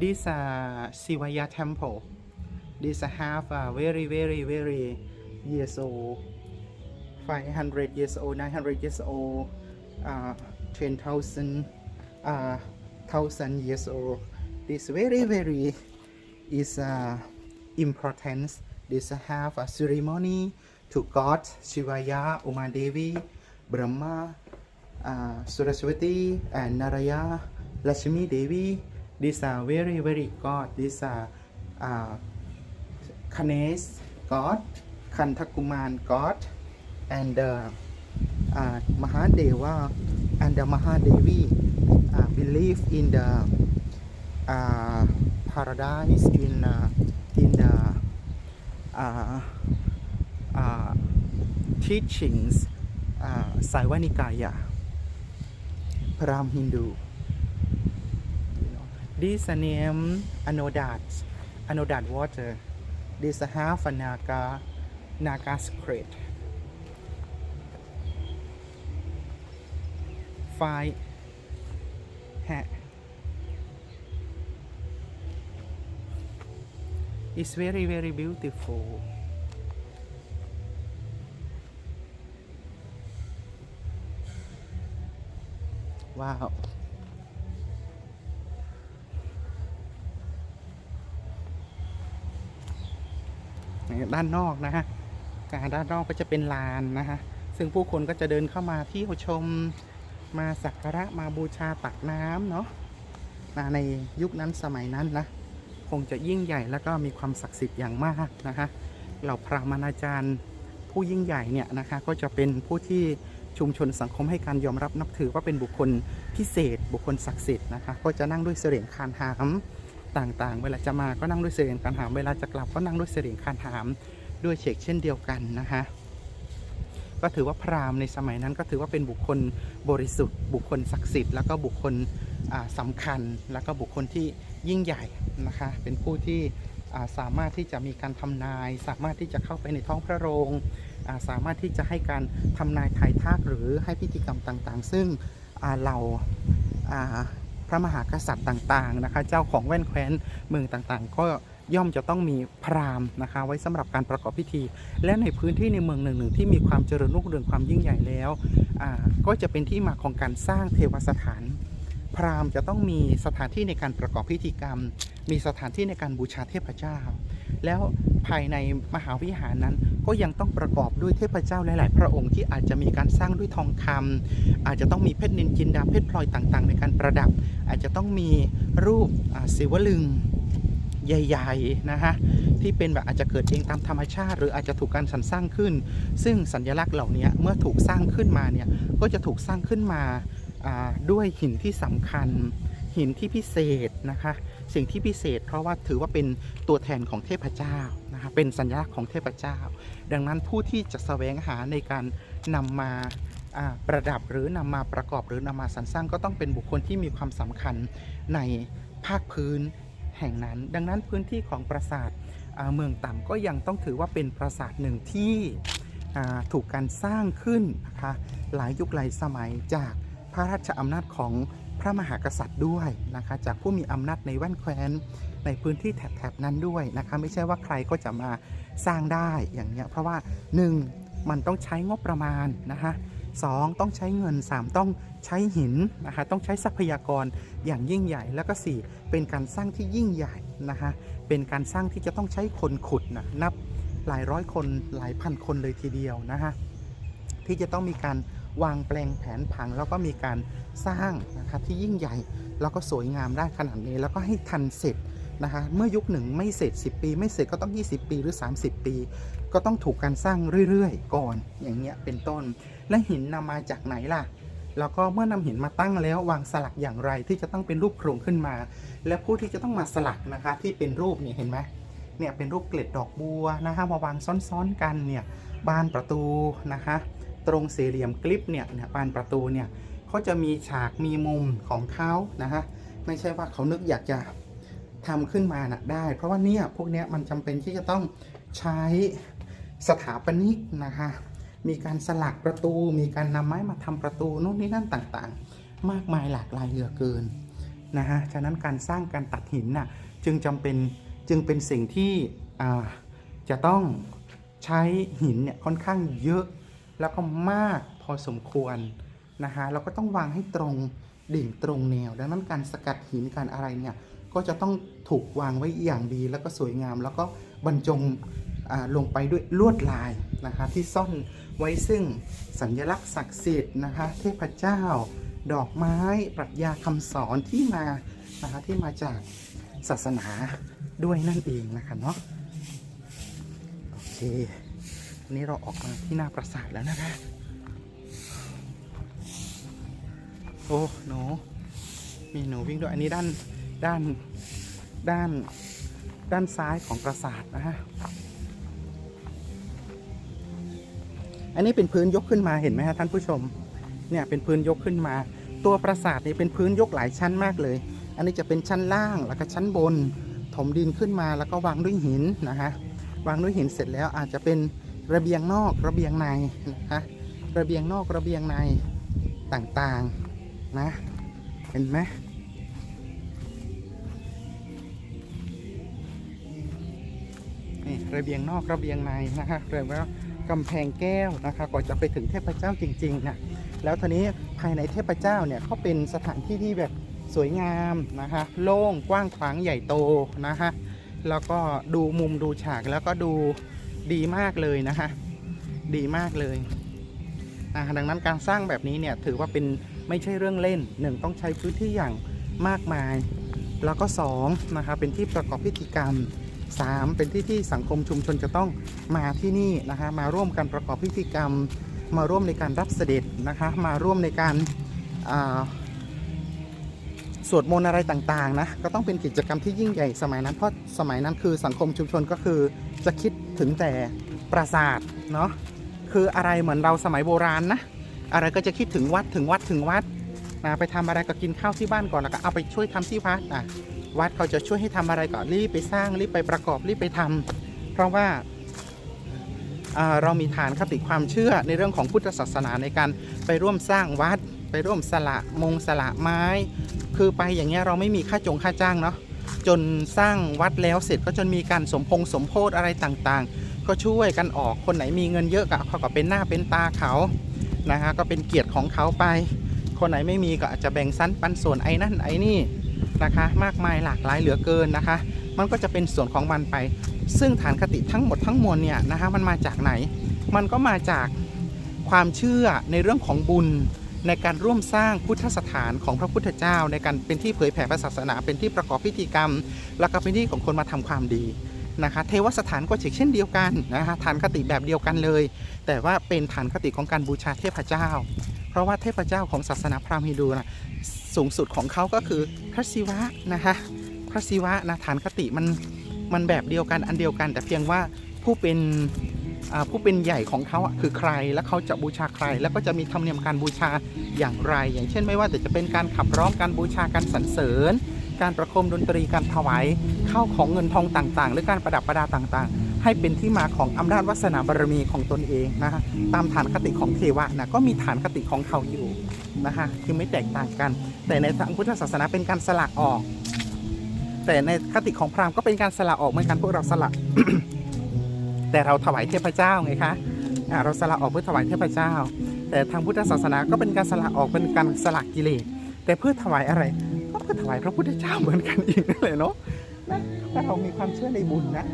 this uh, Sivaya temple. This have a very very very years old 500 years old 900 years old uh, 10,000 uh, thousand years old. This very very is uh, important this have a ceremony to God Shivaya Umadevi Brahma uh, Suraswati and Naraya Lakshmi Devi these are very very God these are uh, Kanes God Kantakuman God and uh, uh, Mahadeva and the Mahadevi uh, believe in the uh, paradise in uh, in the uh, uh, teachings uh, Saivanikaya Param Hindu you know, this name Anodat Anodat water. This half a Naga Naga secret five. Ha- It's very very beautiful. ว้ ด้านนอกนะฮะการด้านนอกก็จะเป็นลานนะฮะซึ่งผู้คนก็จะเดินเข้ามาที่ชมมาสักการะมาบูชาตักน้ำเนาะมาในยุคนั้นสมัยนั้นนะคงจะยิ่งใหญ่แล้วก็มีความศักดิ์สิทธิ์อย่างมากนะคะเหล่าพระมณาจารย์ผู้ยิ่งใหญ่เนี่ยนะคะก็จะเป็นผู้ที่ชุมชนสังคมให้การยอมรับนับถือว่าเป็นบุคคลพิเศษ บุคคลศักดิ์สิทธิ์นะคะก็จะนั่งด้วยเสลียงคานหาม ต่างๆ เวลาจะมาก็นั่งด้วยเสลียงคานหาม เวลาจะกลับก็นั่งด้วยเสลียงคานหาม ด้วยเชกเช่นเดียวกันนะคะก็ถือว่าพราหมณ์ในสมัยนั้นก็ถือว่าเป็นบุคคลบริสุทธิ์ บุคคลศักดิ์สิทธิ์แล้วก็บุคคลอ่าสำคัญ แล้วก็บุคคลที่ยิ่งใหญ่นะคะ เป็นผู้ที่สามารถที่จะมีการทำนาย สามารถที่จะเข้าไปในท้องพระโรงสามารถที่จะให้การทำนายทายทักหรือให้พิธีกรรมต่างๆ ซึ่งเรา พระมหากษัตริย์ต่างๆนะคะ เจ้าของแว่นแคว้นเมืองต่างๆ ก็ย่อมจะต้องมีพราหมณ์นะคะ ไว้สำหรับการประกอบพิธี และในพื้นที่ในเมืองหนึ่งๆที่มีความเจริญรุ่งเรืองความยิ่งใหญ่แล้วก็จะเป็นที่มาของการสร้างเทวสถาน พราหมณ์จะต้องมีสถานที่ในการประกอบพิธีกรรม มีสถานที่ในการบูชาเทพเจ้า แล้วภายในมหาวิหารนั้นก็ยังต้องประกอบด้วยเทพเจ้าหลาย ๆ พระองค์ที่อาจจะมีการสร้างด้วยทองคำอาจจะต้องมีเพชรนินจินดาเพชรพลอยต่าง ๆ ในการประดับ อาจจะต้องมีรูปศิวลึงใหญ่ๆนะฮะที่เป็นแบบอาจจะเกิดเองตามธรรมชาติ หรืออาจจะถูกการสรรสร้างขึ้น ซึ่งสัญลักษณ์เหล่านี้เมื่อถูกสร้างขึ้นมาเนี่ยก็จะถูกสร้างขึ้นมา ด้วยหินที่สำคัญ หินที่พิเศษนะคะ สิ่งที่พิเศษ เพราะว่าถือว่าเป็นตัวแทนของเทพเจ้านะคะเป็นสัญลักษณ์ของเทพเจ้า ดังนั้นผู้ที่จะแสวงหาในการนำมาอ่าประดับหรือนำมาประกอบหรือนำมาสรรสร้างก็ต้องเป็นบุคคลที่มีความสำคัญในภาคพื้นแห่งนั้น ดังนั้นพื้นที่ของปราสาทเมืองต่ำก็ยังต้องถือว่าเป็นปราสาทหนึ่งที่ถูกการสร้างขึ้นนะคะหลายยุคหลายสมัยจาก พระราชอำนาจของพระมหากษัตริย์ด้วยนะคะจากผู้มีอำนาจในแว่นแคว้นในพื้นที่แถบๆนั้นด้วยนะคะไม่ใช่ว่าใครก็จะมาสร้างได้อย่างเงี้ยเพราะว่า 1. มันต้องใช้งบประมาณนะคะสองต้องใช้เงิน 3 ต้องใช้หินนะคะต้องใช้ทรัพยากรอย่างยิ่งใหญ่ แล้วก็ 4 เป็นการสร้างที่ยิ่งใหญ่นะคะเป็นการสร้างที่จะต้องใช้คนขุดนะนับหลายร้อยคนหลายพันคนเลยทีเดียวนะคะที่จะต้องมีการ วางแปลงแผนผัง แล้วก็มีการสร้างนะครับที่ยิ่งใหญ่แล้วก็สวยงามได้ขนาดนี้ แล้วก็ให้ทันเสร็จนะคะเมื่อยุคหนึ่งไม่เสร็จ 10 ปี ไม่เสร็จก็ต้อง 20 ปีหรือ 30 ปี ก็ต้องถูกการสร้างเรื่อยๆ ก่อนอย่างเงี้ยเป็นต้น และหินนำมาจากไหนล่ะ แล้วก็เมื่อนำหินมาตั้งแล้ววางสลักอย่างไรที่จะต้องเป็นรูปโครงขึ้นมา และผู้ที่จะต้องมาสลักนะคะที่เป็นรูปเนี่ยเห็นไหมเนี่ยเป็นรูปเกล็ดดอกบัวนะคะมาวางซ้อนๆกันเนี่ยบานประตูนะคะ ตรงสี่เหลี่ยมกลิปเนี่ยเนี่ยบานประตูเนี่ยเขาจะมีฉากมีมุมของเขานะฮะไม่ใช่ว่าเขานึกอยากจะทำขึ้นมานะได้ เพราะว่าเนี่ยพวกเนี้ยมันจำเป็นที่จะต้องใช้สถาปนิกนะคะมีการสลักประตู มีการนำไม้มาทำประตูนู่นนี่นั่นต่างๆ มากมายหลากหลายเหลือเกินนะฮะฉะนั้นการสร้างการตัดหินน่ะจึงจำเป็นจึงเป็นสิ่งที่จะต้องใช้หินเนี่ยค่อนข้างเยอะ แล้วก็มากพอสมควรนะฮะเราก็ต้องวางให้ตรงดิ่งตรงแนว ดังนั้นการสกัดหินการอะไรเนี่ยก็จะต้องถูกวางไว้อย่างดีแล้วก็สวยงาม แล้วก็บรรจงลงไปด้วยลวดลายนะคะที่ซ่อนไว้ซึ่งสัญลักษณ์ศักดิ์สิทธิ์นะคะเทพเจ้า ดอกไม้ปรัชญาคำสอนที่มานะคะที่มาจากศาสนาด้วยนั่นเองนะคะเนาะโอเค นนี้เราออกมาที่หน้าปราสาทแล้วนะคะ โอ้หนูมีหนูวิ่งด้วยอันนี้ด้านด้านด้านด้านซ้ายของปราสาทนะฮะ อันนี้เป็นพื้นยกขึ้นมาเห็นไหมฮะท่านผู้ชม เนี่ยเป็นพื้นยกขึ้นมา ตัวปราสาทนี่เป็นพื้นยกหลายชั้นมากเลย อันนี้จะเป็นชั้นล่างแล้วก็ชั้นบน ถมดินขึ้นมาแล้วก็วางด้วยหินนะฮะ วางด้วยหินเสร็จแล้วอาจจะเป็น ระเบียงนอกระเบียงในนะฮะระเบียงนอกระเบียงในต่างๆนะ เห็นไหมนี่ระเบียงนอกระเบียงในนะคะเรียกว่ากำแพงแก้วนะคะก่อนจะไปถึงเทพเจ้าจริงๆนะแล้วทีนี้ภายในเทพเจ้าเนี่ยเขาเป็นสถานที่ที่แบบสวยงามนะคะโล่งกว้างขวางใหญ่โตนะคะแล้วก็ดูมุมดูฉากแล้วก็ดู ดีมากเลยนะคะดีมากเลยดังนั้นการสร้างแบบนี้เนี่ยถือว่าเป็นไม่ใช่เรื่องเล่นหนึ่งต้องใช้พื้นที่อย่างมากมาย แล้วก็สองนะคะเป็นที่ประกอบพิธีกรรมสามเป็นที่ที่สังคมชุมชนจะต้องมาที่นี่นะคะมาร่วมกันประกอบพิธีกรรม มาร่วมในการรับเสด็จนะคะมาร่วมในการาสวดมนต์อะไรต่างๆนะก็ต้องเป็นกิจกรรมที่ยิ่งใหญ่สมัยนั้นเพราะสมัยนั้นคือสังคมชุมชนก็คือ จะคิดถึงแต่ปราสาทเนาะคืออะไรเหมือนเราสมัยโบราณนะ อะไรก็จะคิดถึงวัดถึงวัดถึงวัดนะไปทำอะไรก็กินข้าวที่บ้านก่อนแล้วก็เอาไปช่วยทำที่วัดอะวัดเขาจะช่วยให้ทำอะไรก็รีบไปสร้างรีบไปประกอบรีบไปทำเพราะว่าอ่าเรามีฐานคติความเชื่อในเรื่องของพุทธศาสนาในการไปร่วมสร้างวัด ไปร่วมสละมงสละไม้ คือไปอย่างเงี้ยเราไม่มีค่าจงค่าจ้างเนาะ จนสร้างวัดแล้วเสร็จก็จนมีการสมพงสมโพธอะไรต่างๆ ก็ช่วยกันออกคนไหนมีเงินเยอะก็เขาก็เป็นหน้าเป็นตาเขานะคะก็เป็นเกียรติของเขาไป คนไหนไม่มีก็อาจจะแบ่งสั้นปันส่วนไอ้นั่นไอ้นี่นะคะ มากมายหลากหลายเหลือเกินนะคะ มันก็จะเป็นส่วนของมันไป ซึ่งฐานคติทั้งหมดทั้งมวลเนี่ยนะคะมันมาจากไหน มันก็มาจากความเชื่อในเรื่องของบุญ ในการร่วมสร้างพุทธสถานของพระพุทธเจ้า ในการเป็นที่เผยแผ่พระศาสนา เป็นที่ประกอบพิธีกรรม แล้วก็เป็นที่ของคนมาทำความดีนะคะเทวสถานก็เช่นเดียวกันนะคะฐานคติแบบเดียวกันเลย แต่ว่าเป็นฐานคติของการบูชาเทพเจ้า เพราะว่าเทพเจ้าของศาสนาพราหมณ์ฮินดูนะสูงสุดของเขาก็คือพระศิวะนะคะพระศิวะนะฐานคติมันมันแบบเดียวกันอันเดียวกัน แต่เพียงว่าผู้เป็น ผู้เป็นใหญ่ของเขาคือใคร และเขาจะบูชาใคร แล้วก็จะมีธรรมเนียมการบูชาอย่างไร อย่างเช่นไม่ว่าแต่จะเป็นการขับร้องการบูชาการสรรเสริญ การประโคมดนตรีการถวายข้าวของเงินทองต่างๆ หรือการประดับประดาต่างๆ ให้เป็นที่มาของอำนาจวาสนาบารมีของตนเองนะฮะตามฐานคติของเทวะนะก็มีฐานคติของเขาอยู่นะฮะคือไม่แตกต่างกัน แต่ในทางพุทธศาสนาเป็นการสละออก แต่ในคติของพราหมณ์ก็เป็นการสละออกเหมือนกันพวกเราสละ แต่เราถวายเทพเจ้าไงคะเราสละออกเพื่อถวายเทพเจ้า แต่ทางพุทธศาสนาก็เป็นการสละออกเป็นการสละกิเลสแต่เพื่อถวายอะไร ก็เพื่อถวายพระพุทธเจ้าเหมือนกันอีกนั่นแหละเนาะนะแต่เรามีความเชื่อในบุญนะ